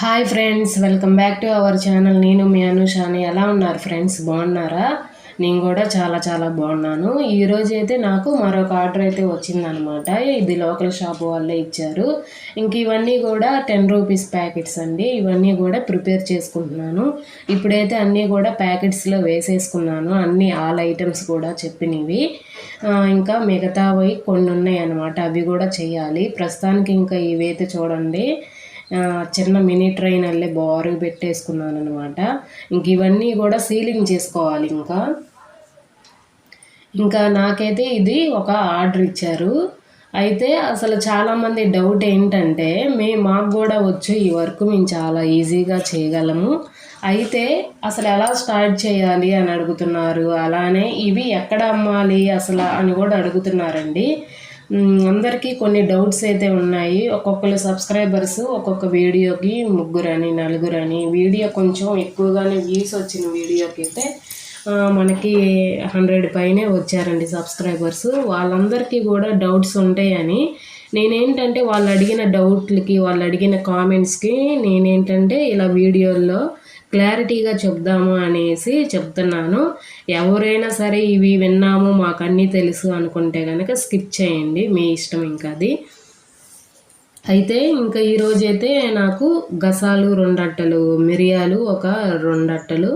Hi friends welcome back to our channel నేను మీ అనుషాని. ఎలా ఉన్నారు ఫ్రెండ్స్ బాగున్నారా? నేను కూడా చాలా చాలా బాగున్నాను. ఈరోజు అయితే నాకు మరొక ఆర్డర్ అయితే వచ్చిందనమాట ఇది లోకల్ షాప్ వాళ్ళే ఇచ్చారు. ఇంక ఇవన్నీ కూడా టెన్ రూపీస్ ప్యాకెట్స్ అండి. ఇవన్నీ కూడా ప్రిపేర్ చేసుకుంటున్నాను. ఇప్పుడైతే అన్నీ కూడా ప్యాకెట్స్లో వేసేసుకున్నాను. అన్ని ఆల్ ఐటమ్స్ కూడా చెప్పినవి. ఇంకా మిగతావి కొన్ని ఉన్నాయి అనమాట అవి కూడా చేయాలి. ప్రస్తుతానికి ఇంకా ఇవైతే చూడండి. చిన్న మినీ ట్రైన్ అల్లే బారుగా పెట్టేసుకున్నాను అనమాట ఇంక ఇవన్నీ కూడా సీలింగ్ చేసుకోవాలి ఇంకా. ఇంకా నాకైతే ఇది ఒక ఆర్డర్ ఇచ్చారు. అయితే అసలు చాలామంది డౌట్ ఏంటంటే మే మాకు కూడా వచ్చు ఈ వర్క్ మేము చాలా ఈజీగా చేయగలము. అయితే అసలు ఎలా స్టార్ట్ చేయాలి అని అడుగుతున్నారు. అలానే ఇవి ఎక్కడ అమ్మాలి అసలు అని కూడా అడుగుతున్నారండి. అందరికీ కొన్ని డౌట్స్ అయితే ఉన్నాయి. ఒక్కొక్కరు సబ్స్క్రైబర్స్ ఒక్కొక్క వీడియోకి ముగ్గురని నలుగురని. వీడియో కొంచెం ఎక్కువగానే వ్యూస్ వచ్చిన వీడియోకి అయితే మనకి హండ్రెడ్ పైనే వచ్చారండి సబ్స్క్రైబర్స్. వాళ్ళందరికీ కూడా డౌట్స్ ఉంటాయని. నేనేంటంటే వాళ్ళు అడిగిన డౌట్లకి వాళ్ళు అడిగిన కామెంట్స్కి నేనేంటంటే ఇలా వీడియోల్లో క్లారిటీగా చెప్దాము అనేసి చెప్తున్నాను. ఎవరైనా సరే ఇవి విన్నాము మాకు అన్నీ తెలుసు అనుకుంటే కనుక స్కిప్ చేయండి మీ ఇష్టం ఇంకా అది అయితే ఇంకా ఈరోజు అయితే నాకు గసాలు రెండు అట్టలు మిరియాలు ఒక రెండు అట్టలు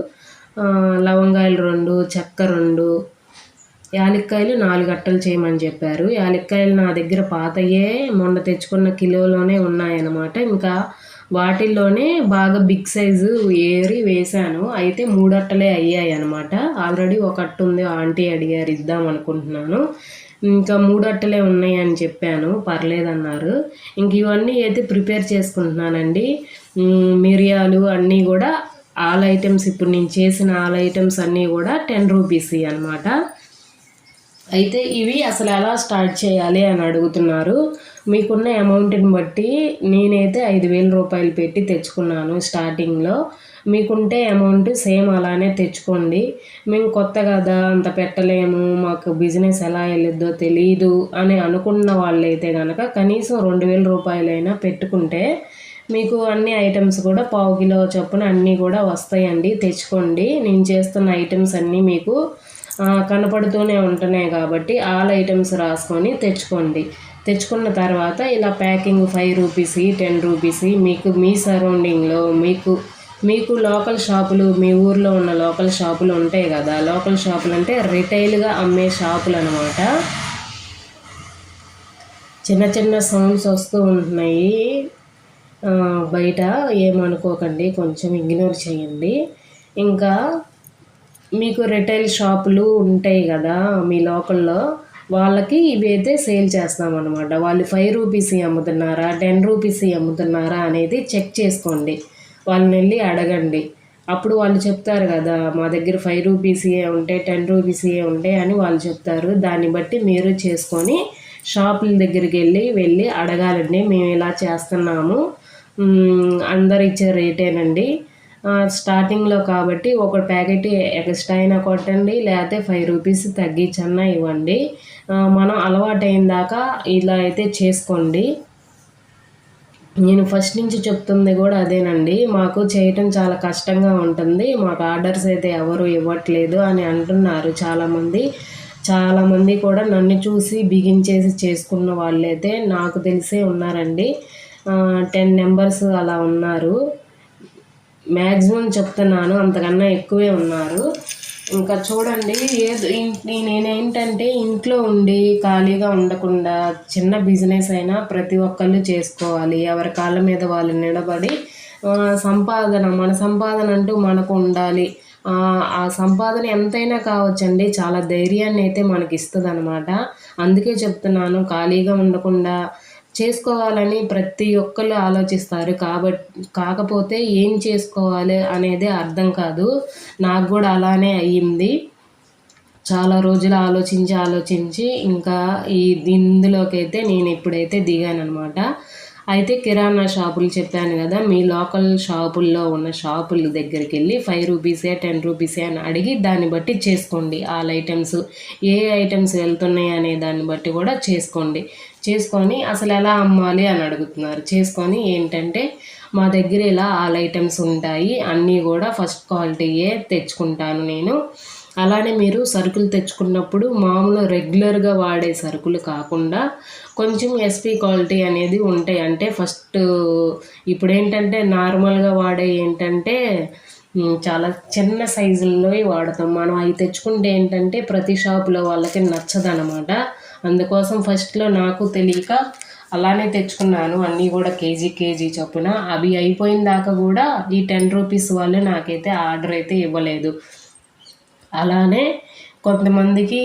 లవంగాయలు రెండు చెక్క రెండు యాలక్కాయలు నాలుగు అట్టలు చేయమని చెప్పారు. యాలక్కాయలు నా దగ్గర పాతయే మొన్న తెచ్చుకున్న కిలోలోనే ఉన్నాయన్నమాట. ఇంకా వాటిల్లోనే బాగా బిగ్ సైజు ఏరి వేశాను. అయితే మూడట్టలే అయ్యాయి అనమాట ఆల్రెడీ ఒక అట్టు ఉంది ఆంటీ అడిగారు ఇద్దాం అనుకుంటున్నాను. ఇంకా మూడు అట్టలే ఉన్నాయి అని చెప్పాను. పర్లేదన్నారు. ఇంక ఇవన్నీ అయితే ప్రిపేర్ చేసుకుంటున్నానండి. మిరియాలు అన్నీ కూడా ఆల్ ఐటమ్స్ ఇప్పుడు నేను చేసిన ఆల్ ఐటమ్స్ అన్నీ కూడా టెన్ రూపీస్ అనమాట అయితే ఇవి అసలు ఎలా స్టార్ట్ చేయాలి అని అడుగుతున్నారు. మీకున్న అమౌంట్ని బట్టి నేనైతే ఐదు వేల రూపాయలు పెట్టి తెచ్చుకున్నాను స్టార్టింగ్లో. మీకుంటే అమౌంట్ సేమ్ అలానే తెచ్చుకోండి. మేము కొత్త కదా అంత పెట్టలేము మాకు బిజినెస్ ఎలా వెళ్ళిద్దో తెలియదు అని అనుకున్న వాళ్ళైతే కనుక కనీసం రెండు వేల రూపాయలైనా పెట్టుకుంటే మీకు అన్ని ఐటమ్స్ కూడా పావు కిలో చొప్పున అన్నీ కూడా వస్తాయండి. తెచ్చుకోండి. నేను చేస్తున్న ఐటమ్స్ అన్నీ మీకు కనపడుతూనే ఉంటున్నాయి కాబట్టి ఆల్ ఐటమ్స్ రాసుకొని తెచ్చుకోండి. తెచ్చుకున్న తర్వాత ఇలా packing five rupees ten rupees మీకు మీ సరౌండింగ్లో మీకు మీకు లోకల్ షాపులు మీ ఊర్లో ఉన్న లోకల్ షాపులు ఉంటాయి కదా లోకల్ షాపులు అంటే రిటైల్గా అమ్మే షాపులు అనమాట చిన్న చిన్న సౌండ్స్ వస్తూ ఉంటున్నాయి. బయట ఏమనుకోకండి కొంచెం ఇగ్నోర్ చేయండి. ఇంకా మీకు రిటైల్ షాపులు ఉంటాయి కదా మీ లోకల్లో వాళ్ళకి ఇవి అయితే సేల్ చేస్తామన్నమాట. వాళ్ళు ఫైవ్ రూపీస్ అమ్ముతున్నారా టెన్ రూపీస్ అమ్ముతున్నారా అనేది చెక్ చేసుకోండి. వాళ్ళని వెళ్ళి అడగండి. అప్పుడు వాళ్ళు చెప్తారు కదా మా దగ్గర ఫైవ్ రూపీస్ ఉంటాయి టెన్ రూపీస్ ఉంటాయి అని వాళ్ళు చెప్తారు. దాన్ని బట్టి మీరు చేసుకొని షాపుల దగ్గరికి వెళ్ళి వెళ్ళి అడగాలండి. మేము ఇలా చేస్తున్నాము. అందరు ఇచ్చే రేటేనండి స్టార్టింగ్లో కాబట్టి ఒక ప్యాకెట్ ఎక్స్ట్రా అయినా కొట్టండి లేకపోతే ఫైవ్ రూపీస్ తగ్గించన్నా ఇవ్వండి. మనం అలవాటైన దాకా ఇలా అయితే చేసుకోండి. నేను ఫస్ట్ నుంచి చెప్తుంది కూడా అదేనండి. మాకు చేయటం చాలా కష్టంగా ఉంటుంది. మాకు ఆర్డర్స్ అయితే ఎవరు ఇవ్వట్లేదు అని అంటున్నారు చాలామంది. చాలామంది కూడా నన్ను చూసి బిగించేసి చేసుకున్న వాళ్ళైతే నాకు తెలిసే ఉన్నారండి. టెన్ నెంబర్స్ అలా ఉన్నారు. మ్యాక్సిమం చెప్తున్నాను అంతకన్నా ఎక్కువే ఉన్నారు. ఇంకా చూడండి ఏదో నేనేంటంటే ఇంట్లో ఉండి ఖాళీగా ఉండకుండా చిన్న బిజినెస్ అయినా ప్రతి ఒక్కళ్ళు చేసుకోవాలి. ఎవరి కాళ్ళ మీద వాళ్ళు నిలబడి సంపాదన మన సంపాదన అంటూ మనకు ఉండాలి. ఆ, ఆ సంపాదన ఎంతైనా కావచ్చండి. చాలా ధైర్యాన్ని అయితే మనకి ఇస్తుంది అనమాట అందుకే చెప్తున్నాను ఖాళీగా ఉండకుండా చేసుకోవాలని ప్రతి ఒక్కళ్ళు ఆలోచిస్తారు. కాబట్టి కాకపోతే ఏం చేసుకోవాలి అనేది అర్థం కాదు. నాకు కూడా అలానే అయ్యింది. చాలా రోజులు ఆలోచించి ఆలోచించి ఇంకా ఈ ఇందులోకి అయితే నేను ఇప్పుడైతే దిగాను అనమాట అయితే కిరాణా షాపులు చెప్పాను కదా మీ లోకల్ షాపుల్లో ఉన్న షాపుల దగ్గరికి వెళ్ళి ఫైవ్ రూపీసే టెన్ రూపీసే అని అడిగి దాన్ని బట్టి చేసుకోండి. ఆల్ ఐటమ్స్ ఏ ఐటమ్స్ వెళ్తున్నాయి అనే దాన్ని బట్టి కూడా చేసుకోండి. చేసుకొని అసలు ఎలా అమ్మాలి అని అడుగుతున్నారు. చేసుకొని ఏంటంటే మా దగ్గర ఇలా ఆల్ ఐటమ్స్ ఉంటాయి అన్నీ కూడా ఫస్ట్ క్వాలిటీయే తెచ్చుకుంటాను నేను. అలానే మీరు సరుకులు తెచ్చుకున్నప్పుడు మామూలు రెగ్యులర్గా వాడే సరుకులు కాకుండా కొంచెం ఎస్పీ క్వాలిటీ అనేది ఉంటాయి. అంటే ఫస్ట్ ఇప్పుడు ఏంటంటే నార్మల్గా వాడే ఏంటంటే చాలా చిన్న సైజుల్లో వాడతాం. మనం అవి తెచ్చుకుంటే ఏంటంటే ప్రతి షాపులో వాళ్ళకి నచ్చదనమాట. అందుకోసం ఫస్ట్లో నాకు తెలియక అలానే తెచ్చుకున్నాను. అన్నీ కూడా కేజీ కేజీ చొప్పున. అవి అయిపోయిన దాకా కూడా ఈ టెన్ రూపీస్ వాళ్ళే నాకైతే ఆర్డర్ అయితే ఇవ్వలేదు. అలానే కొంతమందికి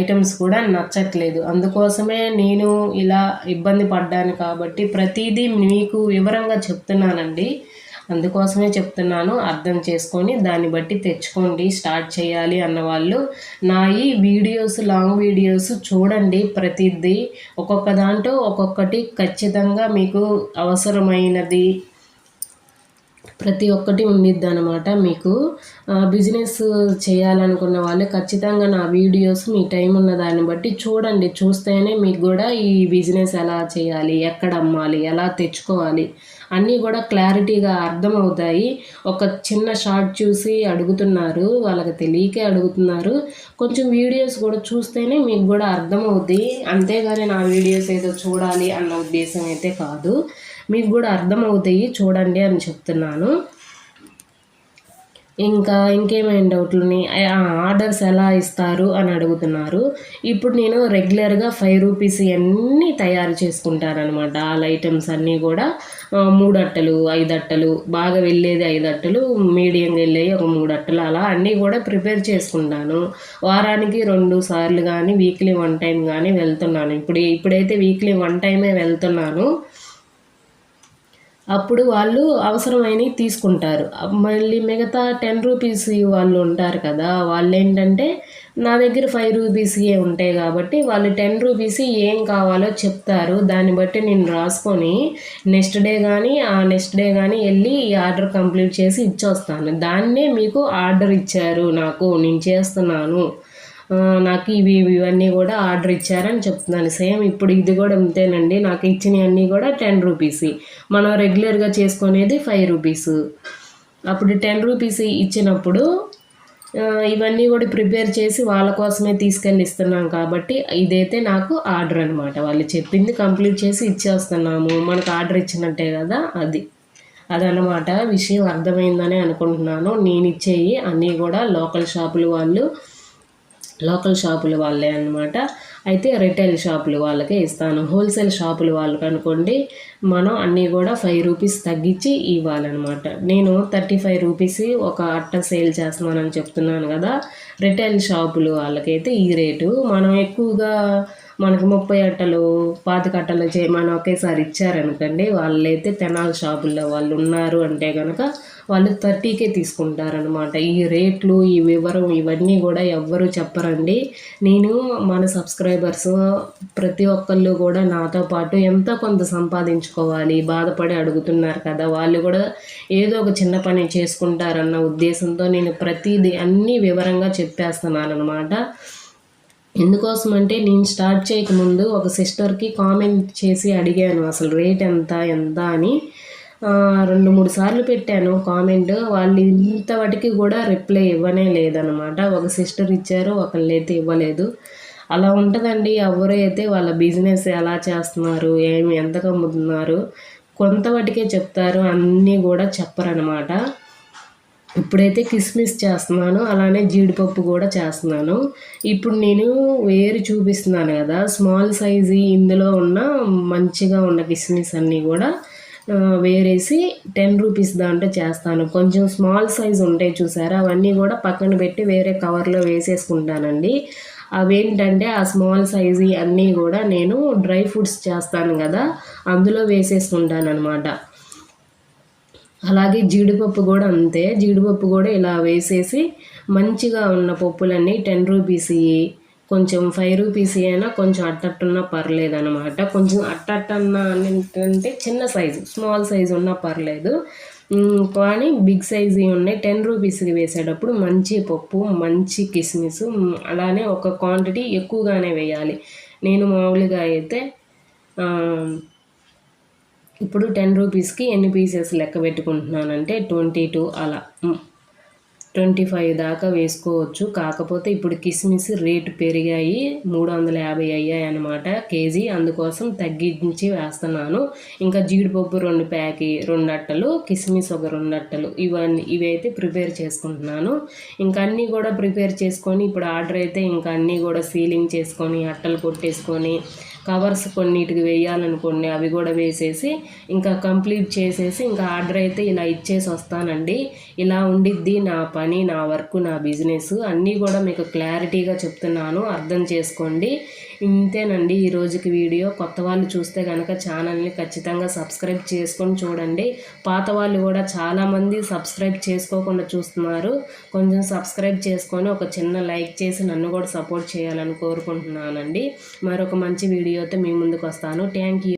ఐటమ్స్ కూడా నచ్చట్లేదు. అందుకోసమే నేను ఇలా ఇబ్బంది పడ్డాను కాబట్టి ప్రతిదీ మీకు వివరంగా చెప్తున్నానండి. అందుకోసమే చెప్తున్నాను. అర్థం చేసుకొని దాన్ని బట్టి తెచ్చుకోండి స్టార్ట్ చేయాలి అన్న వాళ్ళు. నా ఈ వీడియోస్ లాంగ్ వీడియోస్ చూడండి ప్రతిదీ. ఒక్కొక్క దాంట్లో ఒక్కొక్కటి ఖచ్చితంగా మీకు అవసరమైనది. ప్రతి ఒక్కటి ఉండిద్ది అనమాట మీకు బిజినెస్ చేయాలనుకున్న వాళ్ళు ఖచ్చితంగా నా వీడియోస్ మీ టైం ఉన్న దాన్ని బట్టి చూడండి. చూస్తేనే మీకు కూడా ఈ బిజినెస్ ఎలా చేయాలి ఎక్కడ అమ్మాలి ఎలా తెచ్చుకోవాలి అన్నీ కూడా క్లారిటీగా అర్థమవుతాయి. ఒక చిన్న షార్ట్ చూసి అడుగుతున్నారు వాళ్ళకి తెలియకే అడుగుతున్నారు. కొంచెం వీడియోస్ కూడా చూస్తేనే మీకు కూడా అర్థమవుద్ది. అంతేగాని నా వీడియోస్ ఏదో చూడాలి అన్న ఉద్దేశం అయితే కాదు. మీకు కూడా అర్థమవుతాయి చూడండి అని చెప్తున్నాను. ఇంకా ఇంకేమైనా డౌట్లు ఆర్డర్స్ ఎలా ఇస్తారు అని అడుగుతున్నారు. ఇప్పుడు నేను రెగ్యులర్గా ఫైవ్ రూపీస్ అన్నీ తయారు చేసుకుంటానమాట ఆల్ ఐటమ్స్ అన్నీ కూడా మూడు అట్టలు ఐదు అట్టలు బాగా వెళ్ళేది ఐదు అట్టలు మీడియంగా వెళ్ళేవి ఒక మూడు అట్టలు అలా అన్నీ కూడా ప్రిపేర్ చేసుకుంటాను. వారానికి రెండు సార్లు కానీ వీక్లీ వన్ టైం కానీ వెళ్తున్నాను. ఇప్పుడు ఇప్పుడైతే వీక్లీ వన్ టైమే వెళ్తున్నాను. అప్పుడు వాళ్ళు అవసరమైనవి తీసుకుంటారు. మళ్ళీ మిగతా టెన్ రూపీస్ వాళ్ళు ఉంటారు కదా వాళ్ళు ఏంటంటే నా దగ్గర ఫైవ్ రూపీస్యే ఉంటాయి కాబట్టి వాళ్ళు టెన్ రూపీస్ ఏం కావాలో చెప్తారు. దాన్ని బట్టి నేను రాసుకొని నెక్స్ట్ డే కానీ ఆ నెక్స్ట్ డే కానీ వెళ్ళి ఈ ఆర్డర్ కంప్లీట్ చేసి ఇచ్చొస్తాను. దాన్నే మీకు ఆర్డర్ ఇచ్చారు నాకు నేను చేస్తున్నాను. నాకు ఇవి ఇవన్నీ కూడా ఆర్డర్ ఇచ్చారని చెప్తున్నాను సేమ్. ఇప్పుడు ఇది కూడా అంతేనండి నాకు ఇచ్చినవన్నీ కూడా టెన్ రూపీస్. మనం రెగ్యులర్గా చేసుకునేది ఫైవ్ రూపీస్. అప్పుడు టెన్ రూపీస్ ఇచ్చినప్పుడు ఇవన్నీ కూడా ప్రిపేర్ చేసి వాళ్ళ కోసమే తీసుకెళ్ళి ఇస్తున్నాం కాబట్టి ఇదైతే నాకు ఆర్డర్ అనమాట వాళ్ళు చెప్పింది కంప్లీట్ చేసి ఇచ్చేస్తున్నాము. మనకు ఆర్డర్ ఇచ్చినట్టే కదా అది. అదనమాట విషయం అర్థమైందని అనుకుంటున్నాను. నేను ఇచ్చేవి అన్నీ కూడా లోకల్ షాపులు వాళ్ళు లోకల్ షాపుల వాళ్ళే అనమాట అయితే రిటైల్ షాపులు వాళ్ళకే ఇస్తాను. హోల్సేల్ షాపులు వాళ్ళకి అనుకోండి మనం అన్నీ కూడా ఫైవ్ రూపీస్ తగ్గించి ఇవ్వాలన్నమాట. నేను థర్టీ ఫైవ్ రూపీస్ ఒక అట్ట సేల్ చేస్తున్నానని చెప్తున్నాను కదా. రిటైల్ షాపులు వాళ్ళకైతే ఈ రేటు. మనం ఎక్కువగా మనకు ముప్పై అట్టలు పాతిక అట్టలు చేయమని ఒకేసారి ఇచ్చారనుకోండి వాళ్ళైతే తెనాల షాపుల్లో వాళ్ళు ఉన్నారు అంటే కనుక వాళ్ళు థర్టీకే తీసుకుంటారనమాట ఈ రేట్లు ఈ వివరం ఇవన్నీ కూడా ఎవ్వరూ చెప్పరండి. నేను మన సబ్స్క్రైబర్స్ ప్రతి ఒక్కళ్ళు కూడా నాతో పాటు ఎంత కొంత సంపాదించుకోవాలి బాధపడి అడుగుతున్నారు కదా వాళ్ళు కూడా ఏదో ఒక చిన్న పని చేసుకుంటారన్న ఉద్దేశంతో నేను ప్రతిదీ అన్నీ వివరంగా చెప్పేస్తున్నాను అనమాట ఎందుకోసం అంటే నేను స్టార్ట్ చేయకముందు ఒక సిస్టర్కి కామెంట్ చేసి అడిగాను అసలు రేట్ ఎంత ఎంత అని. రెండు మూడు సార్లు పెట్టాను కామెంట్. వాళ్ళు ఇంతవరకు కూడా రిప్లై ఇవ్వనే లేదనమాట. ఒక సిస్టర్ ఇచ్చారు ఒకళ్ళైతే ఇవ్వలేదు. అలా ఉంటుందండి. ఎవరైతే వాళ్ళ బిజినెస్ ఎలా చేస్తున్నారు ఏమి ఎంత కమ్ముతున్నారు కొంతవటికే చెప్తారు అన్నీ కూడా చెప్పరనమాట. ఇప్పుడైతే కిస్మిస్ చేస్తున్నాను అలానే జీడిపప్పు కూడా చేస్తున్నాను. ఇప్పుడు నేను వేరు చూపిస్తున్నాను కదా స్మాల్ సైజు ఇందులో ఉన్న మంచిగా ఉన్న కిస్మిస్ అన్నీ కూడా వేరేసి టెన్ రూపీస్ దాంట్లో చేస్తాను. కొంచెం స్మాల్ సైజ్ ఉంటాయి చూసారా అవన్నీ కూడా పక్కన పెట్టి వేరే కవర్లో వేసేసుకుంటానండి. అవేంటంటే ఆ స్మాల్ సైజు అన్నీ కూడా నేను డ్రై ఫ్రూట్స్ చేస్తాను కదా అందులో వేసేసుకుంటాను అనమాట అలాగే జీడిపప్పు కూడా అంతే. జీడిపప్పు కూడా ఇలా వేసేసి మంచిగా ఉన్న పప్పులన్నీ టెన్ రూపీస్ కొంచెం ఫైవ్ రూపీస్ అయినా కొంచెం అట్టట్టున్నా పర్లేదు అనమాట కొంచెం అట్టట్టన్నా అంటే చిన్న సైజు స్మాల్ సైజు ఉన్నా పర్లేదు. కానీ బిగ్ సైజు ఉన్నాయి. టెన్ రూపీస్కి వేసేటప్పుడు మంచి పప్పు మంచి కిస్మిస్ అలానే ఒక క్వాంటిటీ ఎక్కువగానే వేయాలి. నేను మామూలుగా అయితే ఇప్పుడు టెన్ రూపీస్కి ఎన్ని పీసెస్ లెక్క పెట్టుకుంటున్నానంటే ట్వంటీ టూ అలా. ట్వంటీ ఫైవ్ దాకా వేసుకోవచ్చు. కాకపోతే ఇప్పుడు కిస్మిస్ రేటు పెరిగాయి. మూడు వందల యాభై అయ్యాయి అనమాట కేజీ. అందుకోసం తగ్గించి వేస్తున్నాను. ఇంకా జీడిపప్పు రెండు ప్యాకి రెండు అట్టలు కిస్మిస్ ఒక రెండు అట్టలు. ఇవన్నీ ఇవైతే ప్రిపేర్ చేసుకుంటున్నాను. ఇంకా అన్నీ కూడా ప్రిపేర్ చేసుకొని ఇప్పుడు ఆర్డర్ అయితే ఇంకా అన్నీ కూడా సీలింగ్ చేసుకొని అట్టలు కొట్టేసుకొని కవర్స్ కొన్నిటికి వేయాలనుకోండి అవి కూడా వేసేసి ఇంకా కంప్లీట్ చేసేసి ఇంకా ఆర్డర్ అయితే ఇలా ఇచ్చేసి వస్తానండి. ఇలా ఉండిద్ది నా పని నా వర్క్ నా బిజినెస్ అన్నీ కూడా మీకు క్లారిటీగా చెప్తున్నాను. అర్థం చేసుకోండి. ఇంతేనండి ఈ రోజుకి వీడియో. కొత్త వాళ్ళు చూస్తే కనుక ఛానల్ని ఖచ్చితంగా సబ్స్క్రైబ్ చేసుకొని చూడండి. పాత వాళ్ళు కూడా చాలామంది సబ్స్క్రైబ్ చేసుకోకుండా చూస్తున్నారు. కొంచెం సబ్స్క్రైబ్ చేసుకొని ఒక చిన్న లైక్ చేసి నన్ను కూడా సపోర్ట్ చేయాలని కోరుకుంటున్నానండి. మరొక మంచి వీడియో వీడియోతో మీ ముందుకు వస్తాను. Thank you